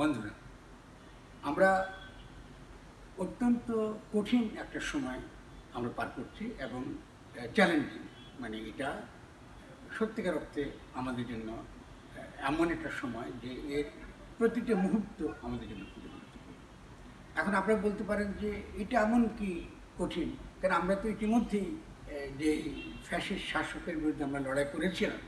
বন্ধুরা, আমরা অত্যন্ত কঠিন একটা সময় আমরা পার করছি এবং চ্যালেঞ্জিং মানে এটা সত্যিকার অর্থে আমাদের জন্য এমন একটা সময় যে এর প্রতিটা মুহূর্ত আমাদের জন্য খুবই এখন আপনারা বলতে পারেন যে এটা এমন কি কঠিন? কারণ আমরা তো ইতিমধ্যেই যে ফ্যাসিস্ট শাসকের বিরুদ্ধে আমরা লড়াই করেছিলাম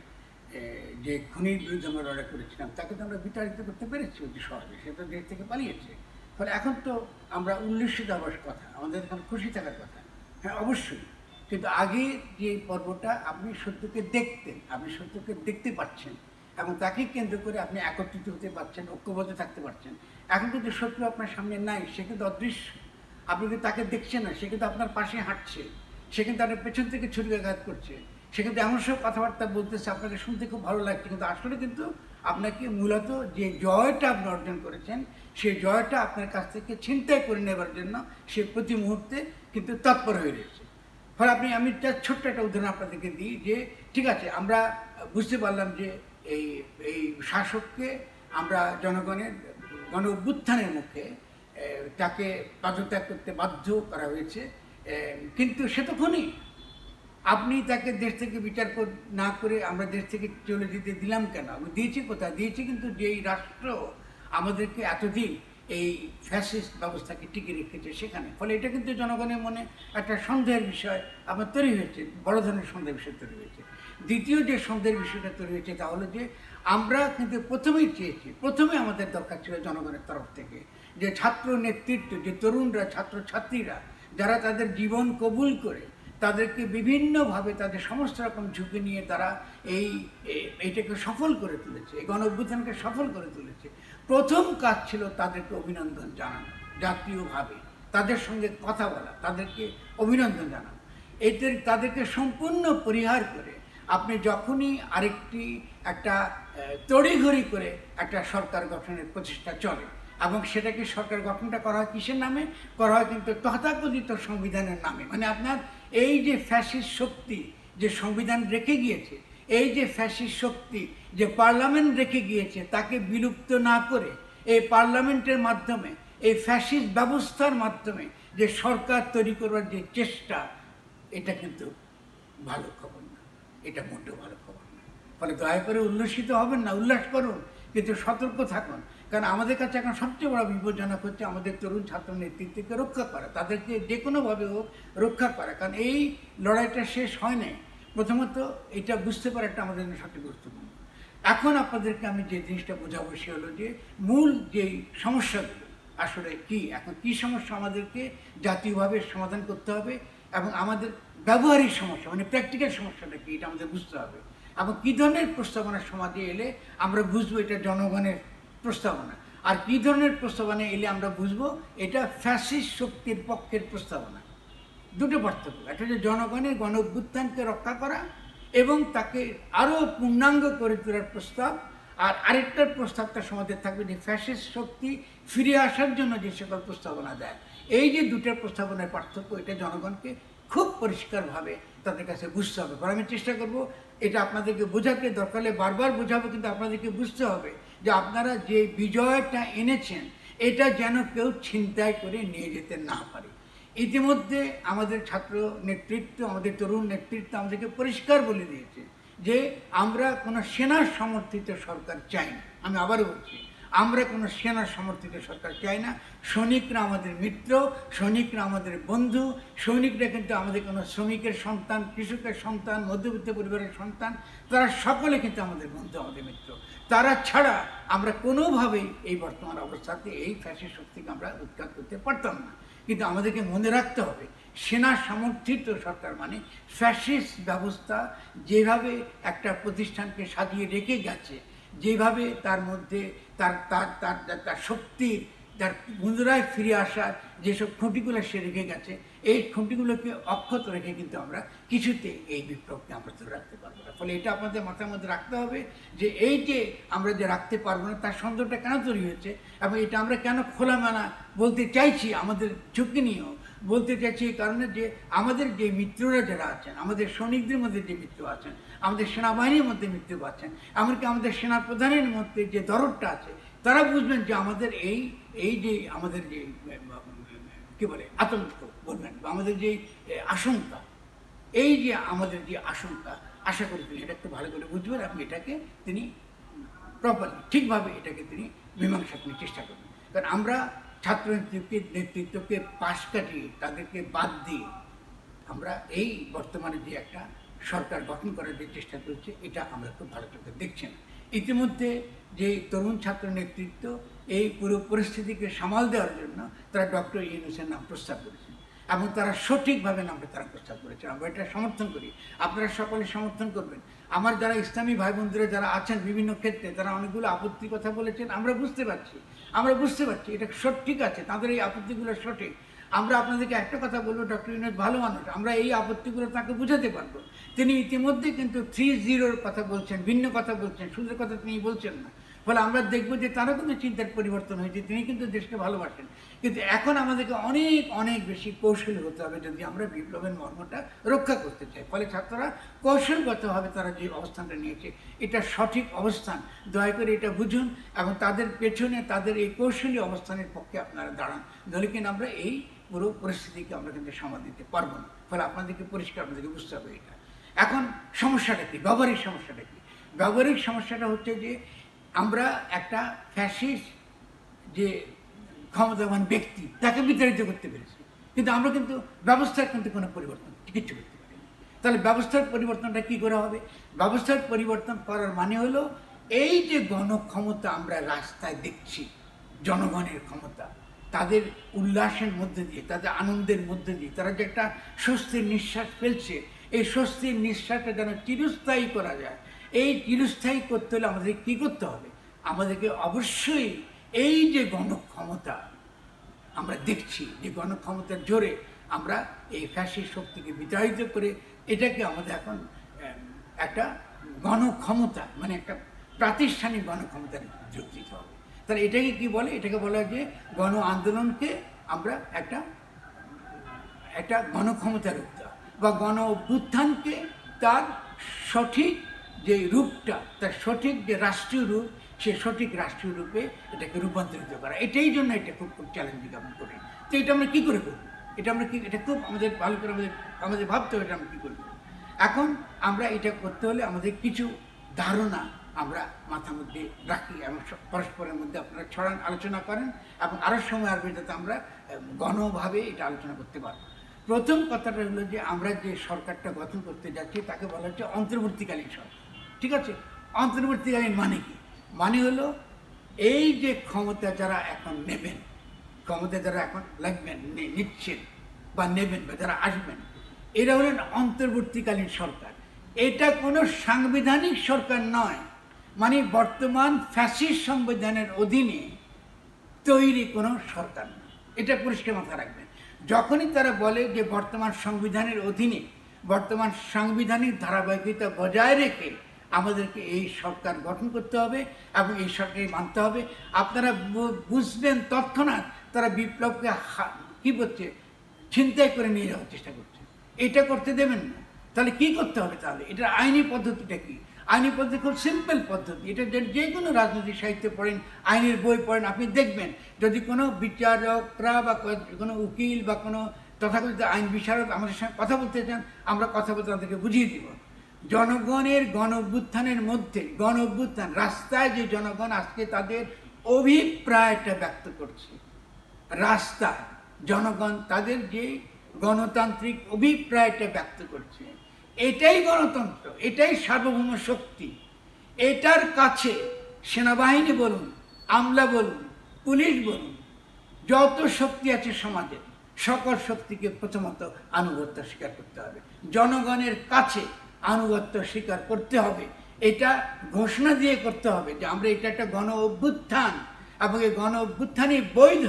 যে খুনির বিরুদ্ধে আমরা লড়াই করেছিলাম, তাকে তো আমরা বিতাড়িত করতে পেরেছি অতি সহজে, সে তো দেশ থেকে পালিয়েছে। ফলে এখন তো আমরা উল্লসিত হওয়ার কথা, আমাদের এখন খুশি থাকার কথা। হ্যাঁ অবশ্যই। কিন্তু আগে যে পর্বটা আপনি সত্যকে দেখতেন, আপনি সত্যকে দেখতে পাচ্ছেন, এবং তাকে কেন্দ্র করে আপনি একত্রিত হতে পারছেন, ঐক্যবদ্ধ থাকতে পারছেন। এখন কিন্তু শত্রু আপনার সামনে নাই, সে কিন্তু অদৃশ্য। আপনি কিন্তু তাকে দেখছেন না, সে কিন্তু আপনার পাশে হাঁটছে। সে কিন্তু আপনার পেছন থেকে ছুরিকাঘাত করছে। সে কিন্তু এমন সব কথাবার্তা বলতেছে, আপনাকে শুনতে খুব ভালো লাগছে, কিন্তু আসলে কিন্তু আপনাকে মূলত যে জয়টা আপনি অর্জন করেছেন সেই জয়টা আপনার কাছ থেকে ছিনতাই করে নেবার জন্য সে প্রতি মুহূর্তে কিন্তু তৎপর হয়ে রয়েছে। ফলে আপনি, আমি just ছোট্ট একটা উদাহরণ আপনাদেরকে দিই যে, ঠিক আছে, আমরা বুঝতে পারলাম যে এই এই শাসককে আমরা জনগণের, গণ অভ্যুত্থানের মুখে তাকে পদত্যাগ করতে বাধ্য করা হয়েছে কিন্তু সে তো খুনি। আপনি তাকে দেশ থেকে বিচার না করে আমরা দেশ থেকে চলে যেতে দিলাম কেন? আমি দিয়েছি কোথায়? দিয়েছি কিন্তু যেই রাষ্ট্র আমাদেরকে এতদিন এই ফ্যাসিস্ট ব্যবস্থাকে টিকে রেখেছে সেখানে। ফলে এটা কিন্তু জনগণের মনে একটা সন্দেহের বিষয় আমার তৈরি হয়েছে, বড় ধরনের সন্দেহের বিষয় তৈরি হয়েছে। দ্বিতীয় যে সন্দেহের বিষয়টা তৈরি হয়েছে তা হলো যে, আমরা কিন্তু প্রথমেই চেয়েছি, প্রথমে আমাদের দরকার ছিল জনগণের তরফ থেকে যে ছাত্র নেতৃত্ব যে তরুণরা ছাত্র ছাত্রীরা যারা তাদের জীবন কবুল করে তাদেরকে বিভিন্নভাবে তাদের সমস্ত রকম ঝুঁকি নিয়ে তারা এই, এ- এইটাকে সফল করে তুলেছে, এই গণ সফল করে তুলেছে। প্রথম কাজ ছিল তাদেরকে অভিনন্দন জানানো, জাতীয়ভাবে তাদের সঙ্গে কথা বলা, তাদেরকে অভিনন্দন জানানো। এদের, তাদেরকে সম্পূর্ণ পরিহার করে আপনি যখনই আরেকটি একটা তড়িঘড়ি করে একটা সরকার গঠনের প্রচেষ্টা চলে এবং সেটাকে সরকার গঠনটা করা হয় কিসের নামে? করা হয় কিন্তু তথাকথিত সংবিধানের নামে। মানে আপনার এই যে ফ্যাসিস্ট শক্তি যে সংবিধান রেখে গিয়েছে, এই যে ফ্যাসিস্ট শক্তি যে পার্লামেন্ট রেখে গিয়েছে, তাকে বিলুপ্ত না করে এই পার্লামেন্টের মাধ্যমে, এই ফ্যাসিস ব্যবস্থার মাধ্যমে যে সরকার তৈরি করবার যে চেষ্টা, এটা কিন্তু ভালো খবর না। এটা মোটেও ভালো খবর না। ফলে দয়া করে উল্লসিত হবেন না, উল্লাস করুন, কিন্তু সতর্ক থাকুন। কারণ আমাদের কাছে এখন সবচেয়ে বড় বিপজ্জনক হচ্ছে আমাদের তরুণ ছাত্র নেতৃত্বকে রক্ষা করা, তাদেরকে যে কোনোভাবে হোক রক্ষা করা, কারণ এই লড়াইটা শেষ হয় নাই। প্রথমত এটা বুঝতে পারাটা আমাদের জন্য সবচেয়ে গুরুত্বপূর্ণ। এখন আপনাদেরকে আমি যে জিনিসটা বোঝাবো সে হলো যে মূল যেই সমস্যাগুলো, আসলে কি, এখন কি সমস্যা আমাদেরকে জাতীয়ভাবে সমাধান করতে হবে এবং আমাদের ব্যবহারিক সমস্যা মানে প্র্যাকটিক্যাল সমস্যাটা কি, এটা আমাদের বুঝতে হবে। এবং কী ধরনের প্রস্তাবনা সমাজে এলে আমরা বুঝব এটা জনগণের প্রস্তাবনা আর কী ধরনের প্রস্তাবনা এলে আমরা বুঝব, এটা ফ্যাসিস্ট শক্তির পক্ষের প্রস্তাবনা দুটো পার্থক্য। একটা হচ্ছে জনগণের গণ রক্ষা করা এবং তাকে আরও পূর্ণাঙ্গ করে তোলার প্রস্তাব। আর আরেকটার প্রস্তাবটা সমাজে থাকবে যে ফ্যাসিস্ট শক্তি ফিরে আসার জন্য যে সকল প্রস্তাবনা দেয় এই যে দুটোর প্রস্তাবনার পার্থক্য, এটা জনগণকে খুব পরিষ্কারভাবে তাদের কাছে বুঝতে হবে। আমি চেষ্টা করব, এটা আপনাদেরকে বোঝাতে। দরকার বারবার বোঝাবো, কিন্তু আপনাদেরকে বুঝতে হবে। যে আপনারা যে বিজয়টা এনেছেন, এটা যেন কেউ ছিনতাই করে নিয়ে যেতে না পারে। ইতিমধ্যে আমাদের ছাত্র নেতৃত্ব, আমাদের তরুণ নেতৃত্ব আমাদেরকে পরিষ্কার বলে দিয়েছে যে আমরা কোনো সেনা সমর্থিত সরকার চাই না। আমি আবারও বলছি, আমরা কোনো সেনা সমর্থিত সরকার চাই না। সৈনিকরা আমাদের মিত্র, সৈনিকরা আমাদের বন্ধু, সৈনিকরা কিন্তু আমাদের কোনো শ্রমিকের সন্তান, কৃষকের সন্তান, মধ্যবিত্ত পরিবারের সন্তান, তারা সকলে কিন্তু আমাদের বন্ধু, আমাদের মিত্র। তারা ছাড়া আমরা কোনোভাবেই এই বর্তমান অবস্থাতে এই ফ্যাসি শক্তিকে আমরা উৎখাত করতে পারতাম না। কিন্তু আমাদেরকে মনে রাখতে হবে, সেনা সমর্থিত সরকার মানে ফ্যাসিস্ট ব্যবস্থা যেভাবে একটা প্রতিষ্ঠানকে সাজিয়ে রেখে গেছে, যেভাবে তার মধ্যে তার তার তার, তার- তার শক্তির তার পুনরায় ফিরে আসার যেসব খুঁটিগুলো সে রেখে গেছে, এই খুঁটিগুলোকে অক্ষত রেখে কিন্তু আমরা কিছুতে এই বিপ্লবকে আমরা ধরে রাখতে পারব না। ফলে এটা আপনাদের মাথার মধ্যে রাখতে হবে যে এই যে আমরা যে রাখতে পারব না, তার সন্দেহটা কেন তৈরি হয়েছে এবং এটা আমরা কেন খোলামেলা বলতে চাইছি আমাদের ঝুঁকি নিয়েও? বলতে চাইছি এই কারণে যে আমাদের যে মিত্ররা যারা আছেন, আমাদের সৈনিকদের মধ্যে যে মিত্র আছেন, আমাদের সেনাবাহিনীর মধ্যে মিত্র আছেন, এমনকি আমাদের সেনা প্রধানের মধ্যে যে দরদটা আছে, তারা বুঝবেন যে আমাদের এই এই যে আমাদের যে, কি বলে, আতঙ্ক বলবেন বা আমাদের যে আশঙ্কা, এই যে আমাদের যে আশঙ্কা, আশা করি তিনি এটা একটু ভালো করে বুঝবেন এবং এটাকে তিনি প্রপারলি ঠিকভাবে এটাকে তিনি মীমাংসা করার চেষ্টা করবেন। কারণ আমরা ছাত্র নেতৃত্বকে নেতৃত্বকে পাশ কাটিয়ে তাদেরকে বাদ দিয়ে আমরা এই বর্তমানে যে একটা সরকার গঠন করার যে চেষ্টা করছে এটা আমরা খুব ভালো চোখে দেখছি না। ইতিমধ্যে যে তরুণ ছাত্র নেতৃত্ব এই পুরো পরিস্থিতিকে সামাল দেওয়ার জন্য তারা ডক্টর ইউনুসের নাম প্রস্তাব করেছেন এবং তারা সঠিকভাবে নামটা তারা প্রস্তাব করেছেন আমরা এটা সমর্থন করি। আপনারা সকলে সমর্থন করবেন। আমার যারা ইসলামী ভাই বন্ধুরা যারা আছেন বিভিন্ন ক্ষেত্রে, তারা অনেকগুলো আপত্তির কথা বলেছেন। আমরা বুঝতে পারছি। আমরা বুঝতে পারছি এটা সঠিক আছে। তাদের এই আপত্তিগুলো সঠিক। আমরা আপনাদেরকে একটা কথা বলব, ডক্টর ইউনুস ভালো মানুষ। আমরা এই আপত্তিগুলো তাকে বুঝাতে পারব। তিনি ইতিমধ্যে কিন্তু থ্রি জিরোর কথা বলছেন, ভিন্ন কথা বলছেন সুদের কথা তিনি বলছেন না। ফলে আমরা দেখব যে তারও কিন্তু চিন্তার পরিবর্তন হয়েছে, তিনি কিন্তু দেশকে ভালোবাসেন। কিন্তু এখন আমাদেরকে অনেক অনেক বেশি কৌশলী হতে হবে যদি আমরা বিপ্লবের মর্মটা রক্ষা করতে চাই। ফলে ছাত্ররা কৌশলগতভাবে তারা যে অবস্থানটা নিয়েছে, এটা সঠিক অবস্থান, দয়া করে এটা বুঝুন। এবং তাদের পেছনে, তাদের এই কৌশলী অবস্থানের পক্ষে আপনারা দাঁড়ান। ধরে কিনা আমরা এই পুরো পরিস্থিতিকে আমরা কিন্তু সামাল দিতে পারব না। ফলে আপনাদেরকে পরিষ্কার, আপনাদেরকে বুঝতে হবে এটা। এখন সমস্যাটা কি? ব্যবহারিক সমস্যাটা কি? ব্যবহারিক সমস্যাটা হচ্ছে যে আমরা একটা ফ্যাসিস্ট যে ক্ষমতাবান ব্যক্তি, তাকে বিতাড়িত করতে পেরেছি। কিন্তু আমরা কিন্তু ব্যবস্থার কিন্তু কোনো পরিবর্তন কিচ্ছু করতে পারি তাহলে ব্যবস্থার পরিবর্তনটা কী করে হবে? ব্যবস্থার পরিবর্তন করার মানে হলো এই যে গণক্ষমতা আমরা রাস্তায় দেখছি, জনগণের ক্ষমতা, তাদের উল্লাসের মধ্যে দিয়ে, তাদের আনন্দের মধ্যে দিয়ে, তারা যে একটা স্বস্তির নিঃশ্বাস ফেলছে এই স্বস্তির নিঃশ্বাসটা যেন চিরস্থায়ী করা যায়। এই চিরস্থায়ী করতে হলে আমাদের কী করতে হবে? আমাদেরকে অবশ্যই এই যে গণক্ষমতা, আমরা দেখছি যে গণক্ষমতার জোরে আমরা এই ফ্যাসিস্ট শক্তিকে বিতাড়িত করে এটাকে আমাদের এখন একটা গণক্ষমতা মানে একটা প্রাতিষ্ঠানিক গণক্ষমতার যোগ দিতে হবে। তাহলে এটাকে কি বলে? এটাকে বলা হয় যে গণ আন্দোলনকে আমরা একটা একটা গণক্ষমতার বা গণ অভ্যুত্থানকে তার সঠিক যে রূপটা, তার সঠিক যে রাষ্ট্রীয় রূপ, সে সঠিক রাষ্ট্রীয় রূপে এটাকে রূপান্তরিত করা। এটাই জন্য এটা খুব খুব চ্যালেঞ্জিং আমরা করি। তো এটা আমরা কী করে করব? এটা আমরা কি, এটা খুব আমাদের ভালো করে আমাদের আমাদের ভাবতে হবে এটা আমরা কী করব? এখন আমরা এটা করতে হলে আমাদের কিছু ধারণা আমরা মাথার মধ্যে রাখি, এবং পরস্পরের মধ্যে আপনারা ছড়ান, আলোচনা করেন, এবং আরও সময় আসবে যাতে আমরা গণভাবে এটা আলোচনা করতে পারব। প্রথম কথাটা হলো যে আমরা যে সরকারটা গঠন করতে যাচ্ছি, তাকে বলা হচ্ছে অন্তর্বর্তীকালীন সরকার। ঠিক আছে? অন্তর্বর্তীকালীন মানে কি? মানে হলো এই যে ক্ষমতা যারা এখন নেবেন, ক্ষমতা যারা এখন লাগবেন নিচ্ছেন বা নেবেন বা যারা আসবেন, এরা হলেন অন্তর্বর্তীকালীন সরকার। এটা কোনো সাংবিধানিক সরকার নয়। মানে বর্তমান ফ্যাসিস্ট সংবিধানের অধীনে তৈরি কোনো সরকার না এটা পরিষ্কার মাথা রাখবেন। যখনই তারা বলে যে বর্তমান সংবিধানের অধীনে, বর্তমান সাংবিধানিক ধারাবাহিকতা বজায় রেখে আমাদেরকে এই সরকার গঠন করতে হবে এবং এই সরকারকে মানতে হবে, আপনারা বুঝবেন তৎক্ষণাৎ তারা বিপ্লবকে কি করছে ছিনতাই করে নিয়ে যাওয়ার চেষ্টা করছে। এটা করতে দেবেন না। তাহলে কি করতে হবে তাহলে? এটা আইনি পদ্ধতিটা কি? আইনি পদ্ধতি খুব সিম্পল পদ্ধতি। এটা যে- কোনো রাজনৈতিক সাহিত্য পড়েন, আইনের বই পড়েন, আপনি দেখবেন, যদি কোনো বিচারকরা বা কোনো উকিল বা কোনো তথাকথিত আইন বিচারক আমাদের সঙ্গে কথা বলতে চান, আমরা কথা বলতে তাদেরকে বুঝিয়ে দিব। জনগণের গণ অভ্যুত্থানের মধ্যে গণ অভ্যুত্থান রাস্তায় যে জনগণ আজকে তাদের অভিপ্রায়টা ব্যক্ত করছে, রাস্তায় জনগণ তাদের যে গণতান্ত্রিক অভিপ্রায়টা ব্যক্ত করছে এটাই গণতন্ত্র, এটাই সার্বভৌম শক্তি। এটার কাছে সেনাবাহিনী বলুন, আমলা বলুন, পুলিশ বলুন, যত শক্তি আছে সমাজে, সকল শক্তিকে প্রথমত আনুগত্য স্বীকার করতে হবে। জনগণের কাছে আনুগত্য স্বীকার করতে হবে। এটা ঘোষণা দিয়ে করতে হবে যে আমরা এটা একটা গণ অভ্যুত্থান। এবং এই গণ অভ্যুত্থানই বৈধ।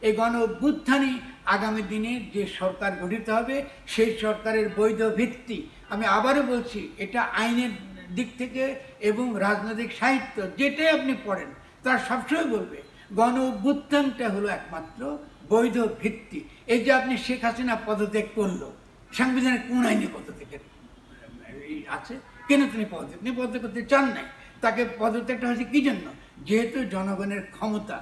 এই গণ অভ্যুত্থানই আগামী দিনে যে সরকার গঠিত হবে, সেই সরকারের বৈধ ভিত্তি। আমি আবারও বলছি, এটা আইনের দিক থেকে এবং রাজনৈতিক সাহিত্য, যেটাই আপনি পড়েন, তার সবসময় বলবে, গণ অভ্যুত্থানটা হলো একমাত্র বৈধ ভিত্তি। এই যে আপনি শেখ হাসিনা পদত্যাগ করল সাংবিধানের কোন আইনে পদত্যাগের আছে? কেন তিনি পদত্যাগ তিনি পদত্যাগ করতে চান নাই? তাকে পদত্যাগটা হয়েছে কি জন্য? যেহেতু জনগণের ক্ষমতা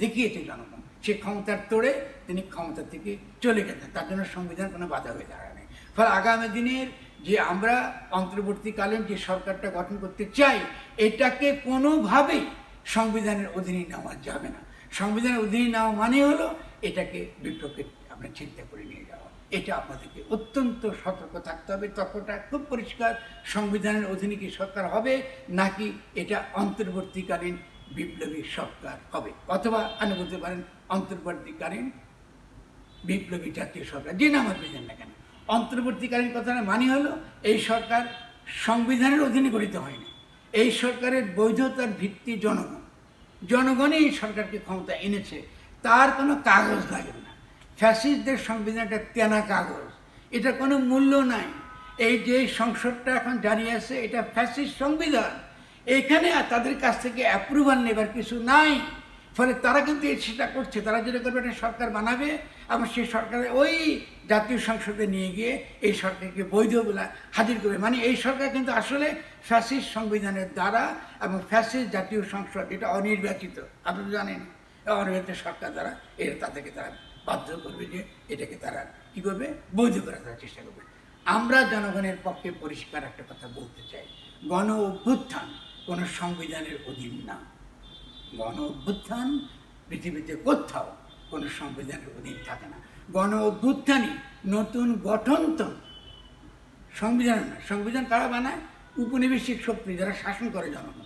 দেখিয়েছে জনগণ, সে ক্ষমতার তোড়ে তিনি ক্ষমতা থেকে চলে গেছেন, তার জন্য সংবিধান কোনো বাধা হয়ে দাঁড়ায় নাই ফলে আগামী দিনের যে আমরা অন্তর্বর্তীকালীন যে সরকারটা গঠন করতে চাই, এটাকে কোনোভাবেই সংবিধানের অধীনে নেওয়া যাবে না। সংবিধানের অধীনে নেওয়া মানে হলো এটাকে বিপ্লবকে আমরা চিন্তা করে নিয়ে যাওয়া। এটা আপনাদেরকে অত্যন্ত সতর্ক থাকতে হবে। তর্কটা খুব পরিষ্কার, সংবিধানের অধীনে কি সরকার হবে, নাকি এটা অন্তর্বর্তীকালীন বিপ্লবী সরকার হবে, অথবা আপনি বলতে পারেন অন্তর্বর্তীকালীন বিপ্লবী জাতীয় সরকার, যে নাম আপনি না কেন? অন্তর্বর্তীকালীন কথাটা মানে হলো, এই সরকার সংবিধানের অধীনে গঠিত হয়নি। এই সরকারের বৈধতার ভিত্তি জনগণ। জনগণই এই সরকারকে ক্ষমতা এনেছে। তার কোনো কাগজ লাগবে না। ফ্যাসিস্টদের সংবিধানটা তেনা কাগজ। এটা কোনো মূল্য নাই। এই যে সংসদটা এখন জারি আছে, এটা ফ্যাসিস্ট সংবিধান। এখানে তাদের কাছ থেকে অ্যাপ্রুভাল নেবার কিছু নাই। ফলে তারা কিন্তু সেটা করছে। তারা যেটা করবে একটা সরকার বানাবে এবং সেই সরকারের ওই জাতীয় সংসদে নিয়ে গিয়ে এই সরকারকে বৈধ বলে হাজির করবে। মানে এই সরকার কিন্তু আসলে ফ্যাসিস্ট সংবিধানের দ্বারা এবং ফ্যাসিস্ট জাতীয় সংসদ, এটা অনির্বাচিত। আপনি জানেন, অনির্বাচিত সরকার দ্বারা এটা তাদেরকে তারা বাধ্য করবে যে এটাকে তারা কী করবে? বৈধ করার তারা চেষ্টা করবে। আমরা জনগণের পক্ষে পরিষ্কার একটা কথা বলতে চাই। গণ অভ্যুত্থান কোনো সংবিধানের অধীন না। গণ অভ্যুত্থান পৃথিবীতে কোথাও কোনো সংবিধানের অধীন থাকে না। গণ অভ্যুত্থানই নতুন গঠনতন্ত্র। সংবিধান না সংবিধান কারা বানায়? উপনিবেশিক শক্তি যারা শাসন করে জনগণ।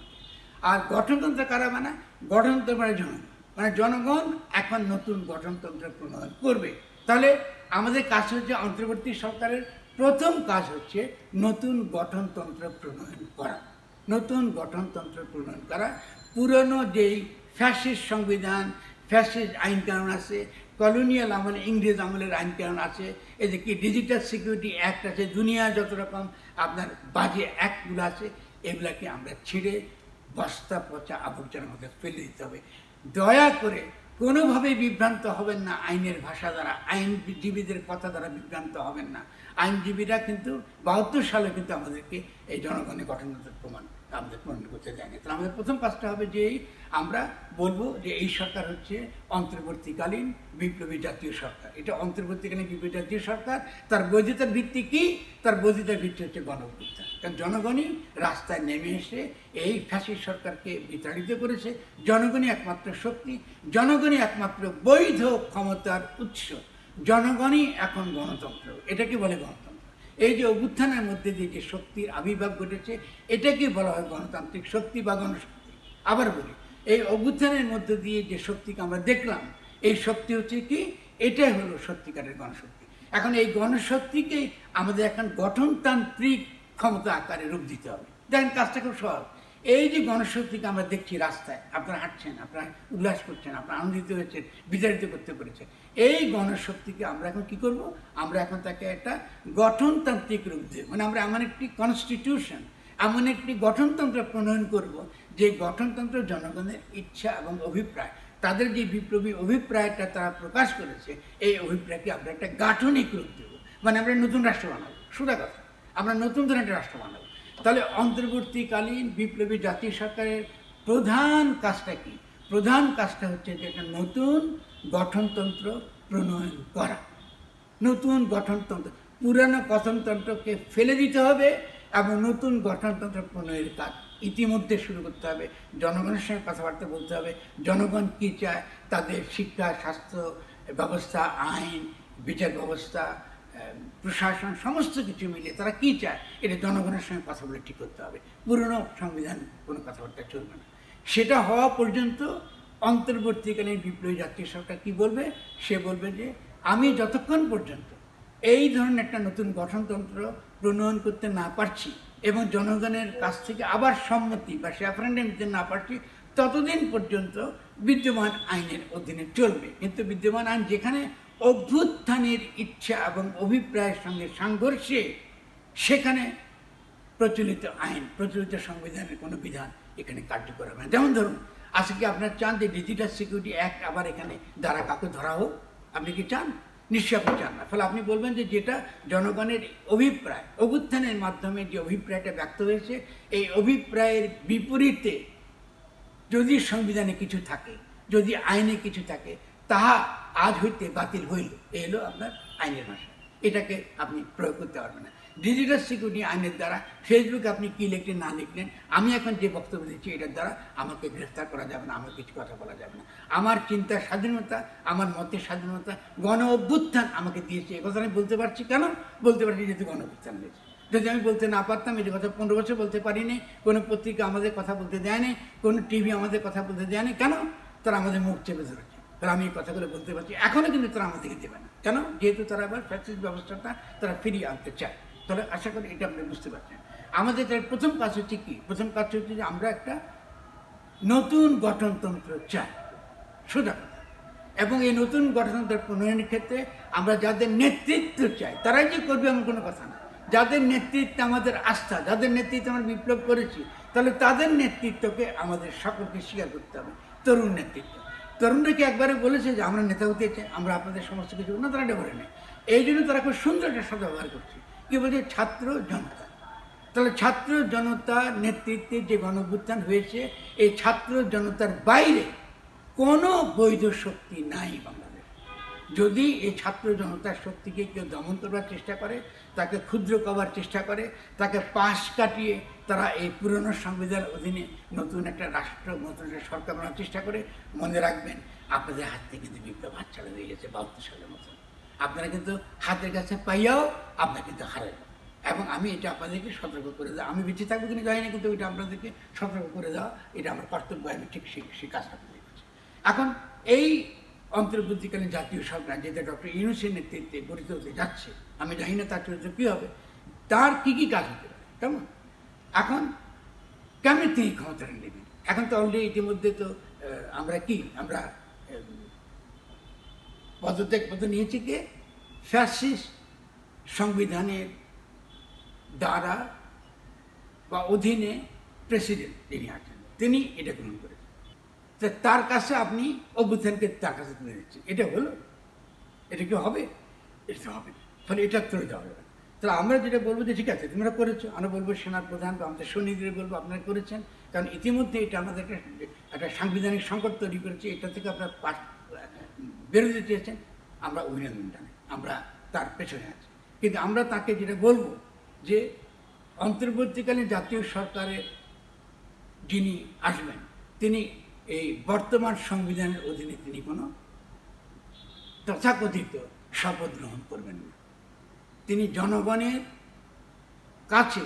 আর গঠনতন্ত্র কারা বানায়? গঠনতন্ত্র মানে জনগণ। মানে জনগণ এখন নতুন গঠনতন্ত্র প্রণয়ন করবে। তাহলে আমাদের কাজ হচ্ছে অন্তর্বর্তী সরকারের প্রথম কাজ হচ্ছে নতুন গঠনতন্ত্র প্রণয়ন করা। নতুন গঠনতন্ত্র প্রণয়ন করা। পুরনো যেই ফ্যাসিস্ট সংবিধান, ফ্যাসিস্ট আইন কানুন আছে, কলোনিয়াল আমল, ইংরেজ আমলের আইন কানুন আছে এদিকে ডিজিটাল সিকিউরিটি অ্যাক্ট আছে, দুনিয়া যত রকম আপনার বাজে অ্যাক্টগুলো আছে, এগুলাকে আমরা ছেড়ে বস্তা পচা আবর্জনার মধ্যে ফেলে দিতে হবে। দয়া করে কোনোভাবেই বিভ্রান্ত হবেন না আইনের ভাষা দ্বারা, আইনজীবীদের কথা দ্বারা বিভ্রান্ত হবেন না। আইনজীবীরা কিন্তু বাহাত্তর সালে কিন্তু আমাদেরকে এই জনগণের গঠনতন্ত্রের প্রমাণ আমাদের প্রমাণ করতে দেয়নি। তাহলে আমাদের প্রথম কাজটা হবে যে আমরা বলব যে এই সরকার হচ্ছে অন্তর্বর্তীকালীন বিপ্লবী জাতীয় সরকার। এটা অন্তর্বর্তীকালীন বিপ্লবী জাতীয় সরকার, তার বৈধতার ভিত্তি কি? তার বৈধতার ভিত্তি হচ্ছে গণঅভ্যুত্থান। কারণ জনগণই রাস্তায় নেমে এসে এই ফ্যাসিস্ট সরকারকে বিতাড়িত করেছে। জনগণই একমাত্র শক্তি, জনগণই একমাত্র বৈধ ক্ষমতার উৎস। জনগণই এখন গণতন্ত্র। এটাকে বলে গণতন্ত্র? এই যে অভ্যুত্থানের মধ্যে দিয়ে যে শক্তির আবির্ভাব ঘটেছে, এটাকে বলা হয় গণতান্ত্রিক শক্তি বা গণশক্তি। আবার বলি, এই অভ্যুত্থানের মধ্যে দিয়ে যে শক্তিকে আমরা দেখলাম, এই শক্তি হচ্ছে কি? এটাই হলো সত্যিকারের গণশক্তি। এখন এই গণশক্তিকে আমাদের এখন গঠনতান্ত্রিক ক্ষমতা আকারে রূপ দিতে হবে। দেখেন কাজটা খুব সহজ। এই যে গণশক্তিকে আমরা দেখছি রাস্তায়, আপনারা হাঁটছেন, আপনারা উল্লাস করছেন, আপনারা আনন্দিত হয়েছেন, বিতাড়িত করতে পেরেছেন, এই গণশক্তিকে আমরা এখন কি করব? আমরা এখন তাকে একটা গঠনতান্ত্রিক রূপ দেব। মানে আমরা এমন একটি কনস্টিটিউশন এমন একটি গঠনতন্ত্র প্রণয়ন করব, যে গঠনতন্ত্র জনগণের ইচ্ছা এবং অভিপ্রায়, তাদের যে বিপ্লবী অভিপ্রায়টা তারা প্রকাশ করেছে, এই অভিপ্রায়কে আমরা একটা গাঠনিক রূপ দেবো। মানে আমরা নতুন রাষ্ট্র বানাবো, সোজা কথা। আমরা নতুন ধরনের রাষ্ট্র বানাবো। তাহলে অন্তর্বর্তীকালীন বিপ্লবী জাতীয় সরকারের প্রধান কাজটা কি? প্রধান কাজটা হচ্ছে যে একটা নতুন গঠনতন্ত্র প্রণয়ন করা। নতুন গঠনতন্ত্র, পুরানো গঠনতন্ত্রকে ফেলে দিতে হবে এবং নতুন গঠনতন্ত্র প্রণয়ের কাজ ইতিমধ্যে শুরু করতে হবে। জনগণের সঙ্গে কথাবার্তা বলতে হবে। জনগণ কী চায়? তাদের শিক্ষা, স্বাস্থ্য ব্যবস্থা, আইন, বিচার ব্যবস্থা প্রশাসন, সমস্ত কিছু মিলে তারা কী চায়? এটা জনগণের সঙ্গে কথা বলে ঠিক করতে হবে। পুরনো সংবিধান কোনো কথাবার্তা চলবে না। সেটা হওয়া পর্যন্ত অন্তর্বর্তীকালীন বিপ্লবী জাতীয় সরকার কী বলবে? সে বলবে যে, আমি যতক্ষণ পর্যন্ত এই ধরনের একটা নতুন গঠনতন্ত্র প্রণয়ন করতে না পারছি এবং জনগণের কাছ থেকে আবার সম্মতি বা রেফারেন্ডাম দিতে না পারছি, ততদিন পর্যন্ত বিদ্যমান আইনের অধীনে চলবে। কিন্তু বিদ্যমান আইন যেখানে অভ্যুত্থানের ইচ্ছা এবং অভিপ্রায়ের সঙ্গে সংঘর্ষে সেখানে প্রচলিত আইন, প্রচলিত সংবিধানের কোনো বিধান এখানে কার্যকর হবে না। যেমন ধরুন, আজকে কি আপনার চান যে ডিজিটাল সিকিউরিটি অ্যাক্ট আবার এখানে দ্বারা কাউকে ধরা হোক, আপনি কি চান? নিশ্চয়ই আপনি চান না। ফলে আপনি বলবেন যে যেটা জনগণের অভিপ্রায়, অভ্যুত্থানের মাধ্যমে যে অভিপ্রায়টা ব্যক্ত হয়েছে, এই অভিপ্রায়ের বিপরীতে যদি সংবিধানে কিছু থাকে, যদি আইনে কিছু থাকে তাহা আজ হইতে বাতিল হইল। এই হলো আপনার আইনের ভাষা। এটাকে আপনি প্রয়োগ করতে পারবেন না। ডিজিটাল সিকিউরিটি আইনের দ্বারা ফেসবুকে আপনি কী লিখলেন, না লিখলেন, আমি এখন যে বক্তব্য দিচ্ছি, এটার দ্বারা আমাকে গ্রেফতার করা যাবে না আমার কিছু কথা বলা যাবে না। আমার চিন্তার স্বাধীনতা, আমার মতের স্বাধীনতা, গণ অভ্যুত্থান আমাকে দিয়েছে। এ কথা আমি বলতে পারছি কেন? বলতে পারছি যেহেতু গণ অভ্যুত্থান হয়েছে। যদি আমি বলতে না পারতাম যে কথা পনেরো বছর বলতে পারিনি, কোনো পত্রিকা আমাদের কথা বলতে দেয়নি, কোনো টিভি আমাদের কথা বলতে দেয়নি, কেন? তারা আমাদের মুখ চেপে ধরেছে। তাহলে আমি এই কথাগুলো বলতে পারছি। এখনও কিন্তু তারা আমাদেরকে দেবে না। কেন? যেহেতু তারা আবার ফ্যাসিস্ট ব্যবস্থাটা তারা ফিরিয়ে আনতে চায়। তাহলে আশা করি এটা আপনি বুঝতে পারছেন। আমাদের তার প্রথম কাজ হচ্ছে কি? প্রথম কাজ হচ্ছে যে আমরা একটা নতুন গঠনতন্ত্র চাই। সোজা কথা। এবং এই নতুন গঠনতন্ত্রের প্রণয়নের ক্ষেত্রে আমরা যাদের নেতৃত্ব চাই, তারাই যে করবে এমন কোনো কথা না। যাদের নেতৃত্বে আমাদের আস্থা, যাদের নেতৃত্বে আমরা বিপ্লব করেছি, তাহলে তাদের নেতৃত্বকে আমাদের সকলকে স্বীকার করতে হবে। তরুণ নেতৃত্ব। তরুণরা কি একবারে বলেছে যে, আমরা নেতা হতে চাই, আমরা আপনাদের সমস্ত কিছু না, তারা বলে নেই। এই জন্য তারা খুব সুন্দর একটা শব্দ ব্যবহার করছে। কি বলছে? ছাত্র জনতা। তাহলে ছাত্র জনতার নেতৃত্বে যে গণভ্যুত্থান হয়েছে, এই ছাত্র জনতার বাইরে কোনো বৈধ শক্তি নাই বাংলাদেশ। যদি এই ছাত্র জনতার শক্তিকে কেউ দমন করবার চেষ্টা করে তাকে ক্ষুদ্র করবার চেষ্টা করে, তাকে পাশ কাটিয়ে তারা এই পুরনো সংবিধান অধীনে নতুন একটা রাষ্ট্র, নতুন একটা সরকার বানানোর চেষ্টা করে। মনে রাখবেন, আপনাদের হাত থেকে কিন্তু বিপ্লব হাত ছাড়া হয়ে গেছে বাহাত্তর সালের মতন। আপনারা কিন্তু হাতের কাছে পাইয়াও আপনারা কিন্তু হারেন। এবং আমি এটা আপনাদেরকে সতর্ক করে দেওয়া আমি বেঁচে থাকব কিনা জানি না, কিন্তু এটা আপনাদেরকে সতর্ক করে দেওয়া, এটা আমার কর্তব্য, আমি ঠিক সেই সেই করে এখন এই অন্তর্বর্তীকালীন জাতীয় সরকার, যেটা ডক্টর ইউনুসের নেতৃত্বে গঠিত হতে যাচ্ছে, আমি জানি না তার চরিত্র কী হবে, তার কী কী কাজ হতে পারে, কেমন? এখন কেমন তিনি ক্ষমতাটা নেবেন? এখন তো অলরেডি ইতিমধ্যে তো আমরা কি, আমরা পদত্যাগ পদ নিয়েছি কে? ফ্যাসিস্ট সংবিধানের দ্বারা বা অধীনে প্রেসিডেন্ট তিনি আছেন, তিনি এটা গ্রহণ করেছেন। তার কাছে আপনি অভ্যুত্থানকে তার কাছে তুলে দিচ্ছেন। এটা হলো। এটা কি হবে? এটা হবে। ফলে এটা তুলে দেওয়া হবে। তাহলে আমরা যেটা বলব যে ঠিক আছে, তোমরা করেছ। আমরা বলব সেনার প্রধান বা আমাদের সৈনিকদের বলব আপনারা করেছেন। কারণ ইতিমধ্যে এটা আমাদের একটা সাংবিধানিক সংকট তৈরি করেছে। এটা থেকে আপনার পাশ বেরোতে চেয়েছেন। আমরা অভিনন্দন জানাই। আমরা তার পেছনে আছি। কিন্তু আমরা তাকে যেটা বলব যে অন্তর্বর্তীকালীন জাতীয় সরকারের যিনি আসবেন, তিনি এই বর্তমান সংবিধানের অধীনে তিনি কোনো তথাকথিত শপথ গ্রহণ করবেন না। তিনি জনগণের কাছে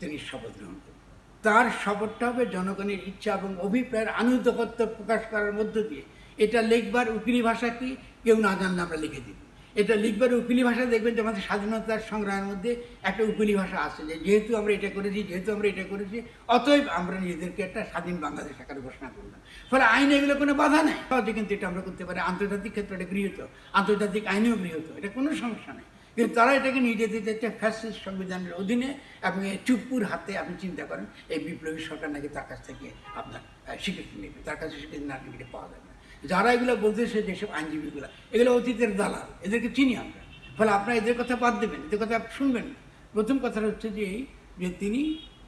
তিনি শপথ গ্রহণ করবেন। তার শপথটা হবে জনগণের ইচ্ছা এবং অভিপ্রায়ের আনুগত্য প্রকাশ করার মধ্য দিয়ে। এটা লেখবার উকিলি ভাষা কি? কেউ না জানলে আমরা লিখে দিই এটা লিখবার উকিলি ভাষা দেখবেন যে আমাদের স্বাধীনতার সংগ্রামের মধ্যে একটা উকিলি ভাষা আছে যে যেহেতু আমরা এটা করেছি, যেহেতু আমরা এটা করেছি, অতএব আমরা নিজেদেরকে একটা স্বাধীন বাংলাদেশ আকারে ঘোষণা করলাম। ফলে আইনে এগুলো কোনো বাধা নেই। সহজে কিন্তু এটা আমরা করতে পারি। আন্তর্জাতিক ক্ষেত্রে এটা গৃহীত। আন্তর্জাতিক আইনেও গৃহীত। এটা কোনো সমস্যা নেই। কিন্তু তারা এটাকে যেতে চাচ্ছে ফ্যাসিস্ট সংবিধানের অধীনে এবং এই চুপ্পুর হাতে আপনি চিন্তা করেন, এই বিপ্লবী সরকার নাকি তার কাছ থেকে আপনার স্বীকৃতি নেবে। তার কাছে স্বীকৃতি না পাওয়া যাবে। যারা এগুলো বলতেছে যেসব আইনজীবীগুলো, এগুলো অতীতের দালাল, এদেরকে চিনি আমরা। ফলে আপনারা এদের কথা বাদ দেবেন, এদের কথা শুনবেন না। প্রথম কথাটা হচ্ছে যে এই যে তিনি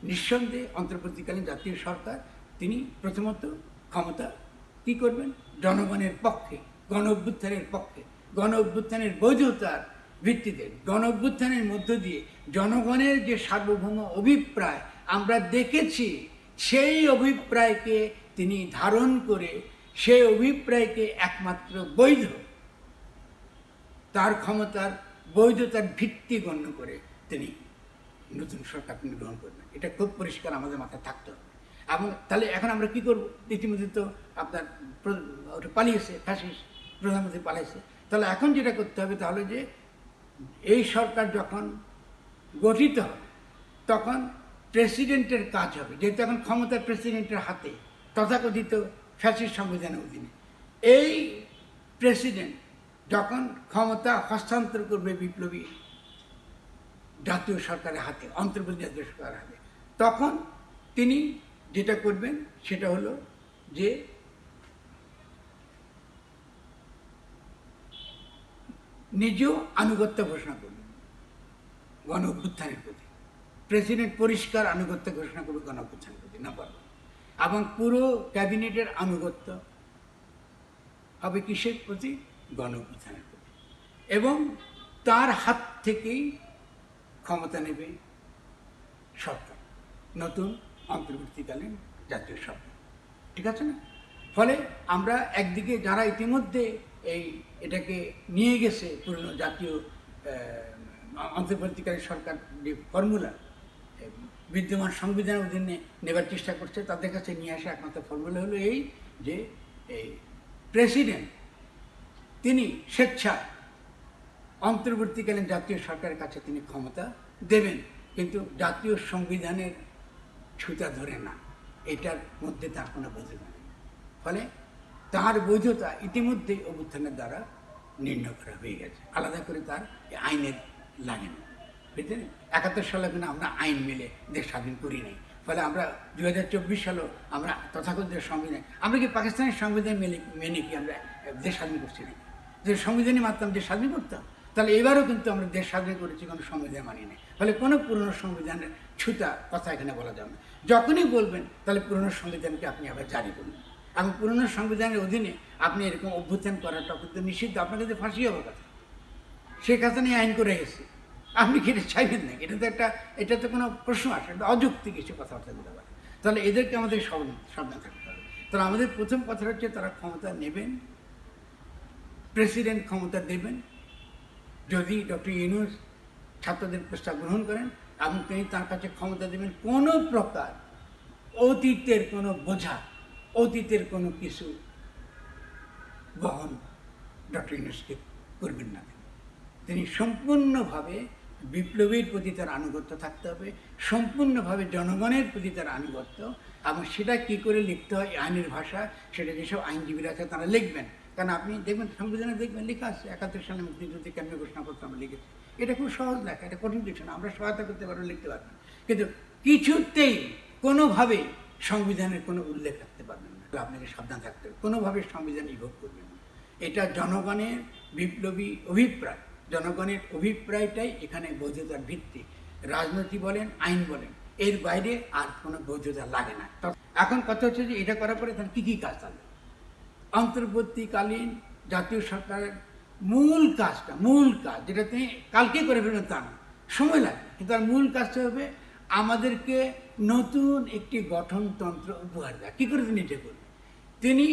নিঃসন্দেহে অন্তর্বর্তীকালীন জাতীয় সরকার, তিনি প্রথমত ক্ষমতা কি করবেন? জনগণের পক্ষে, গণ অভ্যুত্থানের পক্ষে, গণ অভ্যুত্থানের বৈধতার ভিত্তিতে, গণ অভ্যুত্থানের মধ্য দিয়ে জনগণের যে সার্বভৌম অভিপ্রায় আমরা দেখেছি, সেই অভিপ্রায়কে তিনি ধারণ করে সেই অভিপ্রায়কে একমাত্র বৈধ। তার ক্ষমতার বৈধতার ভিত্তি গণ্য করে তিনি নতুন সরকার তিনি গ্রহণ করবেন। এটা খুব পরিষ্কার আমাদের মাথায় থাকতে হবে। এবং তাহলে এখন আমরা কি করব? ইতিমধ্যে তো আপনার ওটা পালিয়েছে ফ্যাসিস প্রধানমন্ত্রী পালিয়েছে তাহলে এখন যেটা করতে হবে তাহলে যে এই সরকার যখন গঠিত হবে, তখন প্রেসিডেন্টের কাজ হবে। যেহেতু এখন ক্ষমতা প্রেসিডেন্টের হাতে তথাকথিত ফ্যাসিস্ট সংবিধানের অধীনে এই প্রেসিডেন্ট যখন ক্ষমতা হস্তান্তর করবে বিপ্লবী জাতীয় সরকারের হাতে অন্তর্বর্তী জাতীয় সরকারের হাতে, তখন তিনি যেটা করবেন সেটা হলো যে নিজেও আনুগত্য ঘোষণা করবেন গণ অভ্যুত্থানের প্রতি প্রেসিডেন্ট পরিষ্কার আনুগত্য ঘোষণা করবে গণ অভ্যুত্থানের প্রতি, না ওয়ান। এবং পুরো ক্যাবিনেটের আনুগত্য। হবে কিসের প্রতি? গণ অভ্যুত্থানের প্রতি। এবং তার হাত থেকেই ক্ষমতা নেবে সরকার, নতুন অন্তর্বর্তীকালীন জাতীয় সরকার। ঠিক আছে না? ফলে আমরা একদিকে যারা ইতিমধ্যে এই এটাকে নিয়ে গেছে পুরনো জাতীয় অন্তর্বর্তীকালীন সরকার যে ফর্মুলা বিদ্যমান সংবিধানের অধীনে নেবার চেষ্টা করছে, তাদের কাছে নিয়ে আসা একমাত্র ফর্মুলা হলো এই যে, এই প্রেসিডেন্ট, তিনি স্বেচ্ছায় অন্তর্বর্তীকালীন জাতীয় সরকারের কাছে তিনি ক্ষমতা দেবেন, কিন্তু জাতীয় সংবিধানের ছুতা ধরে না। এটার মধ্যে তার কোনো বৈধতা নেই। ফলে তার বৈধতা ইতিমধ্যেই অভ্যুত্থানের দ্বারা নির্ণয় করা হয়ে গেছে। আলাদা করে তার আইনের লাগে না। বুঝলেন একাত্তর সালে কিন্তু আমরা আইন মেলে দেশ স্বাধীন করি নাই। ফলে আমরা দু হাজার চব্বিশ সালেও আমরা তথাকথিত সংবিধান, আমরা কি পাকিস্তানের সংবিধান মেনে মেনে কি আমরা দেশ স্বাধীন করছি না যে সংবিধানই মারতাম দেশ স্বাধীন করতাম, তাহলে এবারও কিন্তু আমরা দেশ স্বাধীন করেছি, কোনো সংবিধান মানি নাই। ফলে কোনো পুরনো সংবিধানের ছুতা কথা এখানে বলা যাবে না। যখনই বলবেন, তাহলে পুরনো সংবিধানকে আপনি আবার জারি করুন। এবং পুরনো সংবিধানের অধীনে আপনি এরকম অভ্যুত্থান করাটা কিন্তু নিষিদ্ধ আপনাকে তো ফাঁসি হবে কথা। শেখ হাসিনা আইন করে গেছে। আপনি কি এটা চাইবেন না এটা তো একটা এটা তো কোনো প্রশ্ন আসে এটা অযৌক্তিক কিছু কথাবার্তা দিতে পারে। তাহলে এদেরকে আমাদের সাবধান থাকতে হবে। তাহলে আমাদের প্রথম কথা হচ্ছে তারা ক্ষমতা নেবেন, প্রেসিডেন্ট ক্ষমতা দেবেন, যদি ডক্টর ইউনুস ছাত্রদের প্রস্তাব গ্রহণ করেন এবং তিনি তার কাছে ক্ষমতা দেবেন, কোনো প্রকার অতীতের কোনো বোঝা, অতীতের কোনো কিছু বহন ডক্টর ইউনুসকে করবেন না। তিনি সম্পূর্ণভাবে বিপ্লবীর প্রতি তার আনুগত্য থাকতে হবে, সম্পূর্ণভাবে জনগণের প্রতি তার আনুগত্য, এবং সেটা কি করে লিখতে হয়, আইনের ভাষা, সেটা যেসব আইনজীবীরা আছে তারা লিখবেন। কারণ আপনি দেখবেন, সংবিধানে দেখবেন লেখা আছে, একাত্তর সালে মুক্তিযুদ্ধ কেন্দ্র ঘোষণা করতে আমরা লিখেছি। এটা খুব সহজ লেখা, এটা কঠিন কিছু না, আমরা সহায়তা করতে পারব লিখতে পারবেন। কিন্তু কিছুতেই কোনোভাবে সংবিধানের কোনো উল্লেখ রাখতে পারবেন না। আপনাকে সাবধান থাকতে হবে, কোনোভাবে সংবিধান ইভোগ করবেন না। এটা জনগণের বিপ্লবী অভিপ্রায়। জনগণের অভিপ্রায়টাই এখানে বৈধতার ভিত্তি। রাজনীতি বলেন, আইন বলেন, এর বাইরে আর কোনো বৈধতা লাগে না। এখন কথা হচ্ছে যে এটা করার পরে তার কী কী কাজ থাকবে? অন্তর্বর্তীকালীন জাতীয় সরকারের মূল কাজটা, মূল কাজ যেটা তিনি কালকে করে ফেলবেন তা না, সময় লাগবে কিন্তু তার মূল কাজটা হবে আমাদেরকে নতুন একটি গঠনতন্ত্র উপহার দেয় কী করে তিনি এটা করবেন? তিনি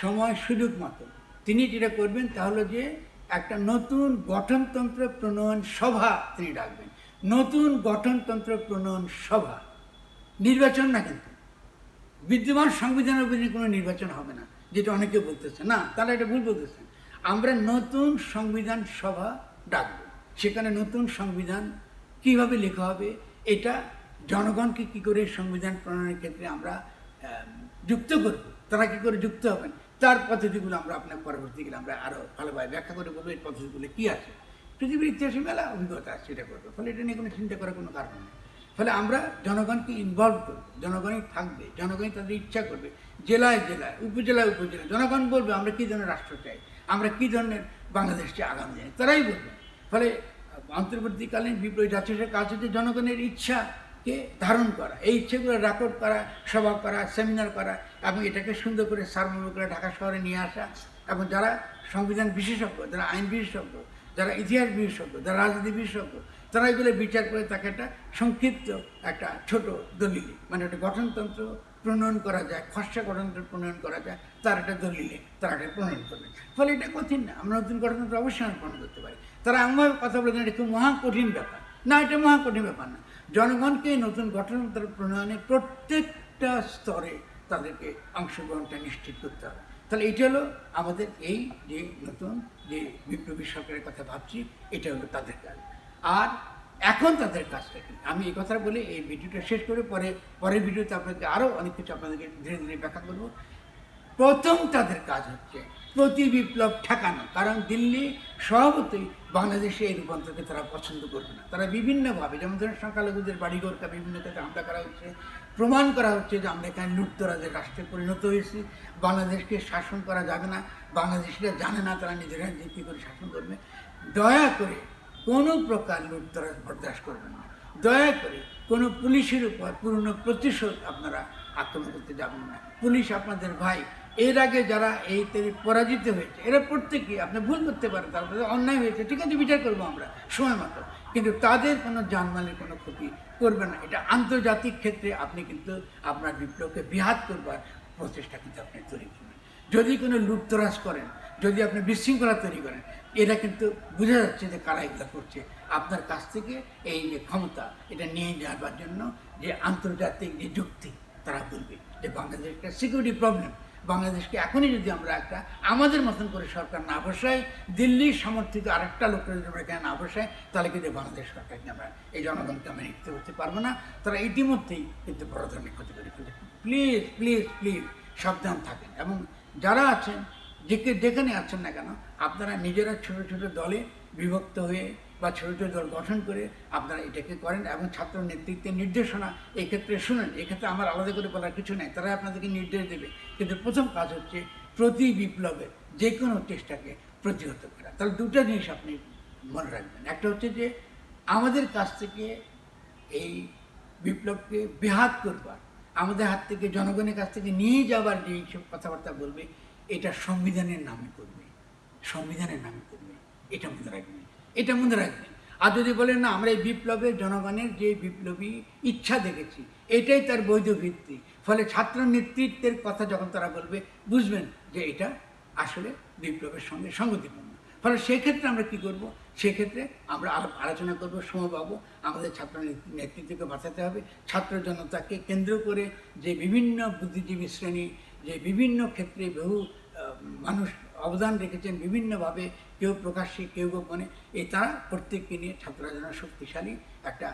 সময় সুযোগ মতো, তিনি যেটা করবেন তা হলো যে একটা নতুন গঠনতন্ত্র প্রণয়ন সভা তিনি ডাকবেন। নতুন গঠনতন্ত্র প্রণয়ন সভা। নির্বাচন না কিন্তু। বিদ্যমান সংবিধানের অধীনে কোনো নির্বাচন হবে না, যেটা অনেকে বলতেছে। না, তারা এটা ভুল বলতেছেন। আমরা নতুন সংবিধান সভা ডাকবো। সেখানে নতুন সংবিধান কীভাবে লেখা হবে, এটা জনগণকে কি করে সংবিধান প্রণয়নের ক্ষেত্রে আমরা যুক্ত করব, তারা কি করে যুক্ত হবেন তার পদ্ধতিগুলো আমরা আপনার পরবর্তীকালে আমরা আরও ভালোভাবে ব্যাখ্যা করে বলব, এই পদ্ধতিগুলো কী আছে? পৃথিবীর ইতিহাসে মেলা অভিজ্ঞতা আছে এটা করব ফলে এটা নিয়ে কোনো চিন্তা করার কোনো কারণ নেই। ফলে আমরা জনগণকে ইনভলভ করব, জনগণই থাকবে, জনগণই তাদের ইচ্ছা করবে, জেলায় জেলায়, উপজেলায় উপজেলায়, জনগণ বলবে আমরা কী ধরনের রাষ্ট্র চাই, আমরা কী ধরনের বাংলাদেশ চাই আগামী দিনে তারাই বলবে। ফলে অন্তর্বর্তীকালীন বিপ্লবী জাতীয় কাজ হচ্ছে জনগণের ইচ্ছাকে ধারণ করা, এই ইচ্ছেগুলো রেকর্ড করা, সভা করা সেমিনার করা এবং এটাকে সুন্দর করে সার্বভৌম করে ঢাকা শহরে নিয়ে আসা এবং যারা সংবিধান বিশেষজ্ঞ, যারা আইন বিশেষজ্ঞ, যারা ইতিহাস বিশেষজ্ঞ, যারা রাজনীতি বিশেষজ্ঞ, তারা এগুলো বিচার করে তাকে একটা সংক্ষিপ্ত একটা ছোট দলিলে মানে একটা গঠনতন্ত্র প্রণয়ন করা যায়, খসড়া গঠনতন্ত্র প্রণয়ন করা যায়, তার একটা দলিলে তারা এটা প্রণয়ন করবে। ফলে এটা কঠিন না, আমরা নতুন গঠনতন্ত্র অবশ্যই আমরা প্রণয়ন করতে পারি। তারা এমনভাবে কথা বলেছেন, এটা খুব মহা কঠিন ব্যাপার। না, এটা মহা কঠিন ব্যাপার না। জনগণকে নতুন গঠনতন্ত্র প্রণয়নে প্রত্যেকটা স্তরে তাদেরকে অংশগ্রহণটা নিশ্চিত করতে হবে। তাহলে এটা হলো আমাদের এই যে নতুন যে বিপ্লবী সরকারের কথা ভাবছি, এটা হলো তাদের কাজ। আর এখন তাদের কাজটা কি? আমি এই কথা বলে এই ভিডিওটা শেষ করে পরে, পরের ভিডিওতে আপনাকে আরও অনেক কিছু আপনাদেরকে ধীরে ধীরে ব্যাখ্যা করব। প্রথম তাদের কাজ হচ্ছে প্রতি বিপ্লব ঠেকানো। কারণ দিল্লি স্বভাবতই বাংলাদেশে এই রূপান্তরকে তারা পছন্দ করবে না। তারা বিভিন্নভাবে, যেমন ধরেন সংখ্যালঘুদের বাড়িঘরকা বিভিন্ন ক্ষেত্রে হামলা করা হচ্ছে, প্রমাণ করা হচ্ছে যে আমরা এখানে লুটতরাজের রাষ্ট্রে পরিণত হয়েছি। বাংলাদেশকে শাসন করা যাবে না, বাংলাদেশিরা জানে না তারা নিজেরা যে কী করে শাসন করবে। দয়া করে কোনো প্রকার লুপ্তরাজ বরদাস্ত করবে না। দয়া করে কোনো পুলিশের উপর পুরনো প্রতিশোধ আপনারা আক্রমণ করতে যাবেন না। পুলিশ আপনাদের ভাই এর আগে যারা এই তেরে পরাজিত হয়েছে, এরা প্রত্যেকেই আপনি ভুল করতে পারেন তারপরে অন্যায় হয়েছে, ঠিক আছে, বিচার করব আমরা, সময় মতো। কিন্তু তাদের কোনো জানমালের কোনো ক্ষতি করবে না। এটা আন্তর্জাতিক ক্ষেত্রে আপনি কিন্তু আপনার বিপ্লবকে বিহাত করবার প্রচেষ্টা কিন্তু আপনি তৈরি করবেন। যদি কোনো লুটতরাজ করেন, যদি আপনি বিশৃঙ্খলা তৈরি করেন, এটা কিন্তু বোঝা যাচ্ছে যে কারা এগুলো করছে। আপনার কাছ থেকে এই যে ক্ষমতা, এটা নিয়ে যাওয়ার জন্য যে আন্তর্জাতিক যে যুক্তি, তারা বলবে যে বাংলাদেশ একটা সিকিউরিটি প্রবলেম বাংলাদেশকে এখনই যদি আমরা একটা আমাদের মতন করে সরকার না বসায় দিল্লির সমর্থিত আরেকটা লোকের যদি আমরা এখানে না বসায় তাহলে কিন্তু বাংলাদেশ সরকারকে আমরা এই জনগণকে আমরা নিতে করতে পারব না। তারা ইতিমধ্যেই কিন্তু বড় ধরনের ক্ষতি করে ফেলে প্লিজ প্লিজ প্লিজ, সাবধান থাকেন। এবং যারা আছেন যেকে যেখানে আছেন না কেন, আপনারা নিজেরা ছোট ছোট দলে বিভক্ত হয়ে বা ছোট দল গঠন করে আপনারা এটাকে করেন এবং ছাত্র নেতৃত্বের নির্দেশনা এক্ষেত্রে ক্ষেত্রে শুনেন। এক্ষেত্রে আমার আলাদা করে বলার কিছু নেই। তারা আপনাদেরকে নির্দেশ দেবে। কিন্তু প্রথম কাজ হচ্ছে প্রতি বিপ্লবে যে কোনো চেষ্টাকে প্রতিহত করা। তাহলে দুটো জিনিস আপনি মনে রাখবেন। একটা হচ্ছে যে আমাদের কাছ থেকে এই বিপ্লবকে বেহাত করবার, আমাদের হাত থেকে জনগণের কাছ থেকে নিয়ে যাবার যে সব কথাবার্তা বলবে, এটা সংবিধানের নামে করবে। সংবিধানের নামে করবে। এটা মনে রাখবেন। এটা মনে রাখবেন আর যদি বলেন, না, আমরা এই বিপ্লবে জনগণের যে বিপ্লবী ইচ্ছা দেখেছি, এটাই তার বৈধ ভিত্তি। ফলে ছাত্র নেতৃত্বের কথা যখন তারা বলবে, বুঝবেন যে এটা আসলে বিপ্লবের সঙ্গে সঙ্গতিপূর্ণ। ফলে সেক্ষেত্রে আমরা কি করব? সেক্ষেত্রে আমরা আলোচনা করব, সময় পাবো। আমাদের ছাত্র নেতৃত্বকে বাঁচাতে হবে। ছাত্র জনতাকে কেন্দ্র করে যে বিভিন্ন বুদ্ধিজীবী শ্রেণি, যে বিভিন্ন ক্ষেত্রে বহু মানুষ অবদান রেখেছেন বিভিন্নভাবে, কেউ প্রকাশ্যে, কেউ গোপনে এই তারা প্রত্যেককে নিয়ে যেন শক্তিশালী একটা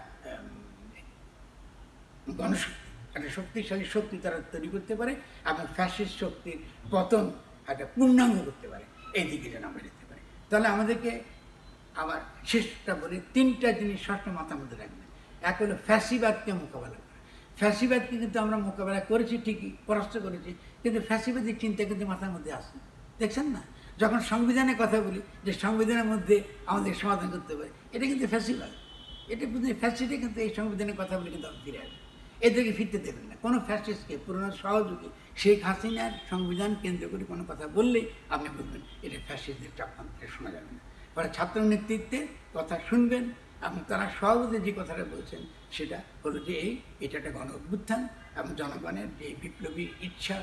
গণশক্তি, একটা শক্তিশালী শক্তি তারা তৈরি করতে পারে এবং ফ্যাসিস্ট শক্তির পতন একটা পূর্ণাঙ্গ করতে পারে। এই দিকে যেন আমরা যেতে পারি। তাহলে আমাদেরকে আবার শেষটা বলি, তিনটা জিনিস সবসময় মাথার মধ্যে রাখবেন। এক হলো ফ্যাসিবাদকে মোকাবেলা করা। ফ্যাসিবাদকে কিন্তু আমরা মোকাবেলা করেছি ঠিকই, পরাস্ত করেছি, কিন্তু ফ্যাসিবাদের চিন্তা কিন্তু মাথার মধ্যে আসে দেখছেন না? যখন সংবিধানের কথা বলি, যে সংবিধানের মধ্যে আমাদের সমাধান করতে পারে, এটা কিন্তু ফ্যাসিবাদ। এটা কিন্তু ফ্যাসিলিটি কিন্তু এই সংবিধানের কথা বলে কিন্তু ফিরে আসবে এদেরকে ফিরতে দেবেন না। কোনো ফ্যাসিস্টকে, পুরোনো সহযোগী, শেখ হাসিনার সংবিধান কেন্দ্র করে কোনো কথা বললেই আপনি বলবেন, এটা ফ্যাসিস্টদের চাপান্তরে শোনা যাবে না। ফলে ছাত্র নেতৃত্বে কথা শুনবেন এবং তারা সহজে যে কথাটা বলছেন, সেটা হলো যে এই, এটা একটা গণ অভ্যুত্থান এবং জনগণের যে বিপ্লবী ইচ্ছা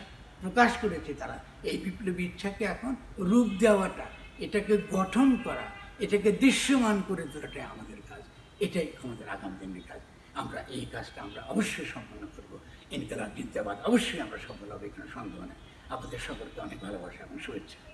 প্রকাশ করেছে তারা। এই বিপ্লবী ইচ্ছাকে এখন রূপ দেওয়াটা, এটাকে গঠন করা, এটাকে দৃশ্যমান করে তোলাটাই আমাদের কাজ। এটাই আমাদের আগাম দিনের কাজ। আমরা এই কাজটা আমরা অবশ্যই সম্পন্ন করব। ইনকালাব জিন্দাবাদ। অবশ্যই আমরা সফল হবে এখানে সন্দেহ নেই। আপনাদের সকলকে অনেক ভালোবাসা এবং শুভেচ্ছা।